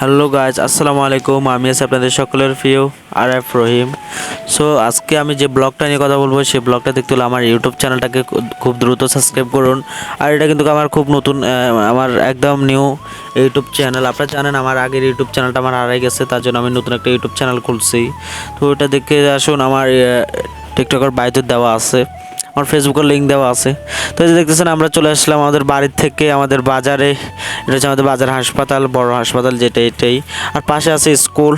Hello guys আসসালামু আলাইকুম। আমি আছি আপনাদের সকলের প্রিয় আর এফ রহিম। সো, আজকে আমি যে ব্লগটা নিয়ে কথা বলব, সেই ব্লগটা দেখতে হলে আমার ইউটিউব চ্যানেলটাকে খুব দ্রুত সাবস্ক্রাইব করুন। আর এটা কিন্তু আমার খুব নতুন আমার একদম নিউ ইউটিউব চ্যানেল। আপনারা জানেন আমার আগের ইউটিউব চ্যানেলটা আমার হারাই গেছে, তার জন্য আমি নতুন একটা ইউটিউব চ্যানেল খুলছি। তো ওটা দেখে আসুন, আমার টিকটকের বাড়িতে দেওয়া আছে। আমার ফেসবুকের লিঙ্ক দেওয়া আছে। তো এই যে দেখতেছেন, আমরা চলে আসলাম আমাদের বাড়ির থেকে, আমাদের বাজারে। এটা হচ্ছে আমাদের বাজার হাসপাতাল, বড় হাসপাতাল যেটা এটাই। আর পাশে আছে স্কুল।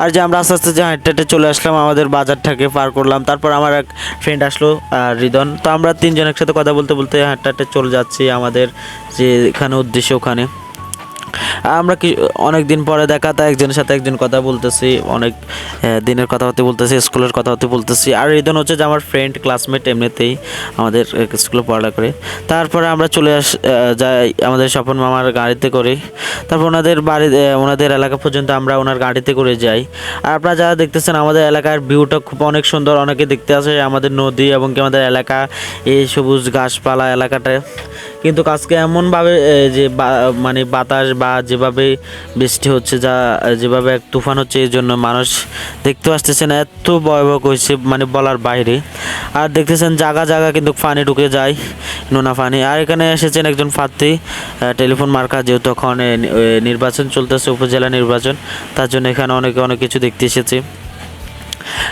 আর যে আমরা আস্তে আস্তে যে হাঁটতে হাঁটতে চলে আসলাম, আমাদের বাজারটাকে পার করলাম। তারপর আমার এক ফ্রেন্ড আসলো রিদন। তো আমরা তিনজন একসাথে কথা বলতে বলতে হাঁটতে হাঁটতে চলে যাচ্ছি আমাদের যে এখানে উদ্দেশ্য ওখানে। আমরা কি অনেক দিন পরে দেখা, তা একজনের সাথে একজন কথা বলতেছি, অনেক দিনের কথা হতে বলতেছি, স্কুলের কথা হতে বলতেছি। আর রিদন হচ্ছে যে আমার ফ্রেন্ড ক্লাসমেট এমনিতেই আমাদের স্কুলে পড়ালেখা করে। তারপরে আমরা চলে আস যাই আমাদের স্বপন মামার গাড়িতে করে। তারপর ওনাদের বাড়ি ওনাদের এলাকা পর্যন্ত আমরা ওনার গাড়িতে করে যাই। আর আপনারা যারা দেখতেছেন, আমাদের এলাকার ভিউটা খুব অনেক সুন্দর। অনেকে দেখতে আসে আমাদের নদী এবং কি আমাদের এলাকা, এই সবুজ গাছপালা এলাকাটা। কিন্তু আজকে এমনভাবে যে মানে বাতাস বা যেভাবে বৃষ্টি হচ্ছে যা যেভাবে এক তুফান হচ্ছে এই জন্য মানুষ দেখতে আসতেছে না এত ভয়াবহ হয়েছে মানে বলার বাইরে। আর দেখতেছেন জায়গা জায়গা কিন্তু পানি ঢুকে যায় নোনা পানি আর এখানে এসেছেন একজন প্রার্থী টেলিফোন মার্কা যেহেতু এখন এ, নি- এ, নির্বাচন চলতেছে উপজেলা নির্বাচন তার জন্য এখানে অনেকে অনেক কিছু দেখতে এসেছে।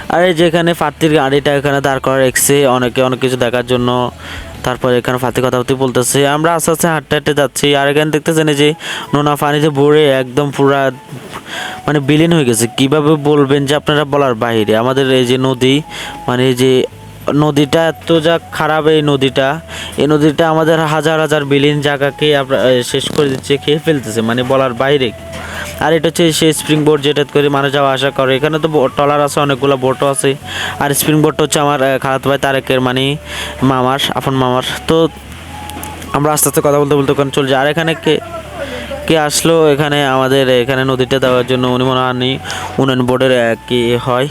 আর এই যে এখানে ফাত্তির গাড়িটা এখানে দাঁড় করা রেখেছে অনেকে অনেক কিছু দেখার জন্য। তারপরে এখানে ফাতি কথা হতে বলতেছে, আমরা আস্তে আস্তে হাঁটতে হাঁটতে যাচ্ছি, আর এখানে দেখতেছেন যে নোনা পানিতে ভরে একদম পুরা মানে বিলীন হয়ে গেছে। কীভাবে বলবেন যে আপনারা বলার বাইরে? আমাদের এই যে নদী মানে এই যে নদীটা এত যা খারাপ এই নদীটা এই নদীটা আমাদের হাজার হাজার বিলীন জায়গাকে শেষ করে দিচ্ছে, খেয়ে ফেলতেছে মানে বলার বাইরে। আর এটা হচ্ছে সেই স্প্রিং বোর্ড যেটা করে মানুষ যাওয়া আসা করে। এখানে তো টলার আছে, অনেকগুলো বোটও আছে। আর স্প্রিং বোর্ডটা হচ্ছে আমার খারাপ ভাই তারেকের মানে মামার, আপন মামার। তো আমরা আস্তে আস্তে কথা বলতে বলতে ওখানে চলছি আর এখানে কে কে আসলো? এখানে আমাদের, এখানে নদীটা দেওয়ার জন্য উনি মনে হয় উন্নয়ন বোর্ডের কি হয়।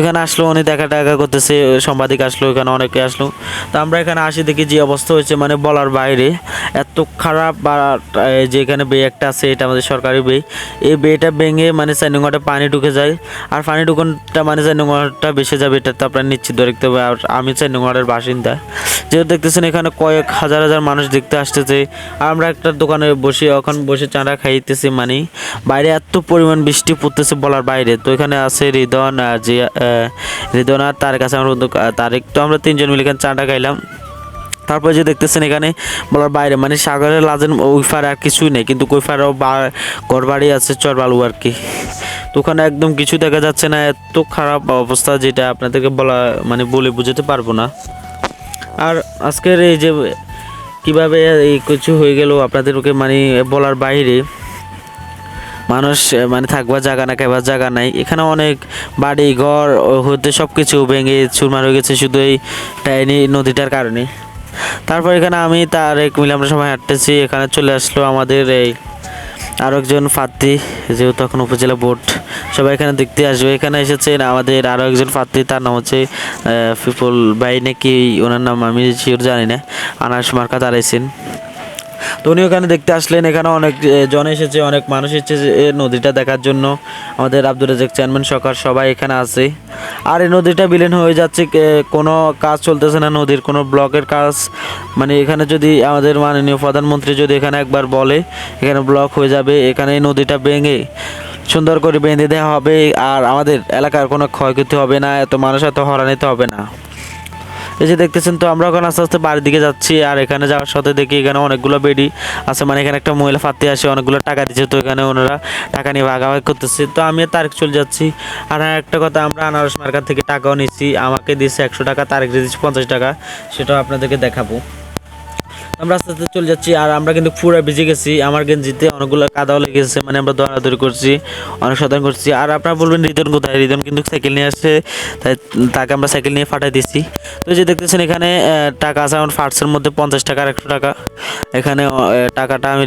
এখানে আসলো উনি দেখা টাকা করতেছে, সাংবাদিক আসলো, এখানে অনেকে আসলো। তো আমরা এখানে আসি দেখি যে অবস্থা হয়েছে মানে বলার বাইরে। এত খারাপ বা যে এখানে বে একটা আছে, এটা আমাদের সরকারি বে। এই বেটা ভেঙে মানে সাইনুঙ্গাটা পানি ঢুকে যায়। আর পানি ঢুকনটা মানে সাইনুঙ্গাটা বেসে যাবে, এটা তো আপনার নিশ্চিত দেখতে হবে। আর আমি সাইনুঙ্গাড়ের বাসিন্দা। যেহেতু দেখতেছেন এখানে কয়েক হাজার হাজার মানুষ দেখতে আসতেছে। আর আমরা একটা দোকানে বসে, এখন বসে চাঁড়া খাইতেছি মানে। বাইরে এত পরিমাণ বৃষ্টি পড়তেছে বলার বাইরে। তো এখানে আছে আর যে আহ, রিদন আর তার কাছে আমার বন্ধু তারেক তো আমরা তিনজন মিলে এখানে চাঁটা খাইলাম। তারপরে যে দেখতেছেন এখানে বলার বাইরে মানে সাগরের লাজেন ওই পারে আর কিছুই নেই কিন্তু বা ঘর বাড়ি আছে চর বালু আর কি। তো ওখানে একদম কিছু দেখা যাচ্ছে না এত খারাপ অবস্থা যেটা আপনাদেরকে বলা মানে বলে বুঝাতে পারব না। আর আজকের এই যে কীভাবে এই কিছু হয়ে গেল আপনাদেরকে মানে বলার বাইরে মানুষ মানে থাকবার জায়গা না খাবার জায়গা নাই। এখানে অনেক বাড়ি, ঘর হতে সব কিছু ভেঙে চুরমার হয়ে গেছে শুধু এই টাইনি নদীটার কারণে। তারপর এখানে আমি তার এক মিলে আমরা সবাই হাঁটতেছি, এখানে চলে আসলো আমাদের এই আরও একজন ফাত্তি যেহেতু এখন উপজেলা বোর্ড। সবাই এখানে দেখতে আসবে। এখানে এসেছেন আমাদের আরও একজন ফাত্তি তার নাম হচ্ছে পিপল ভাই নাকি, ওনার নাম আমি শিওর জানি না। আনাস মার্কা দাঁড়াইছেন। তো উনি ওখানে দেখতে আসলেন, এখানে অনেক জন এসেছে, অনেক মানুষ এসেছে নদীটা দেখার জন্য। আমাদের আব্দুল রাজাক চেয়ারম্যান সরকার সবাই এখানে আছে। আর এই নদীটা বিলীন হয়ে যাচ্ছে কোনো কাজ চলতেছে না নদীর, কোনো ব্লকের কাজ। মানে এখানে যদি আমাদের মাননীয় প্রধানমন্ত্রী যদি এখানে একবার বলে, এখানে ব্লক হয়ে যাবে, এখানে এই নদীটা ভেঙে সুন্দর করে বেঁধে দেওয়া হবে, আর আমাদের এলাকার কোনো ক্ষয়ক্ষতি হবে না, এত মানুষ এত হরানিতে হবে না। এই যে দেখতেছেন তো আমরা ওখানে আস্তে আস্তে বাড়ির দিকে যাচ্ছি আর এখানে যাওয়ার সাথে দেখি এখানে অনেকগুলো বেডি আছে মানে এখানে একটা মহিলা ফাতে আসে অনেকগুলো টাকা দিচ্ছে তো এখানে ওনারা টাকা নিয়ে ভাগাভাগি করতেছে। তো আমি তারিখ চলে যাচ্ছি। আর হ্যাঁ, একটা কথা আমরা আনারস মার্কার থেকে টাকাও নিচ্ছি আমাকে দিয়েছে একশো টাকা তারিখ দিচ্ছে পঞ্চাশ টাকা সেটাও আপনাদেরকে দেখাবো। আমরা আস্তে আস্তে চলে যাচ্ছি, আর আমরা কিন্তু পুরো ভিজে গেছি। আমার গেঞ্জিতে অনেকগুলো কাদাও লেগেছে মানে আমরা দৌড়াদৌড়ি করছি, অনেক সাধারণ করছি। আর আপনারা বলবেন, রিদন কোথায়? রিদন কিন্তু সাইকেল নিয়ে আসছে, তাই তাকে আমরা সাইকেল নিয়ে ফাটাই দিচ্ছি তো যে দেখতেছেন এখানে টাকা আছে আমার ফার্টসের মধ্যে, পঞ্চাশ টাকা একশো টাকা। এখানে টাকাটা আমি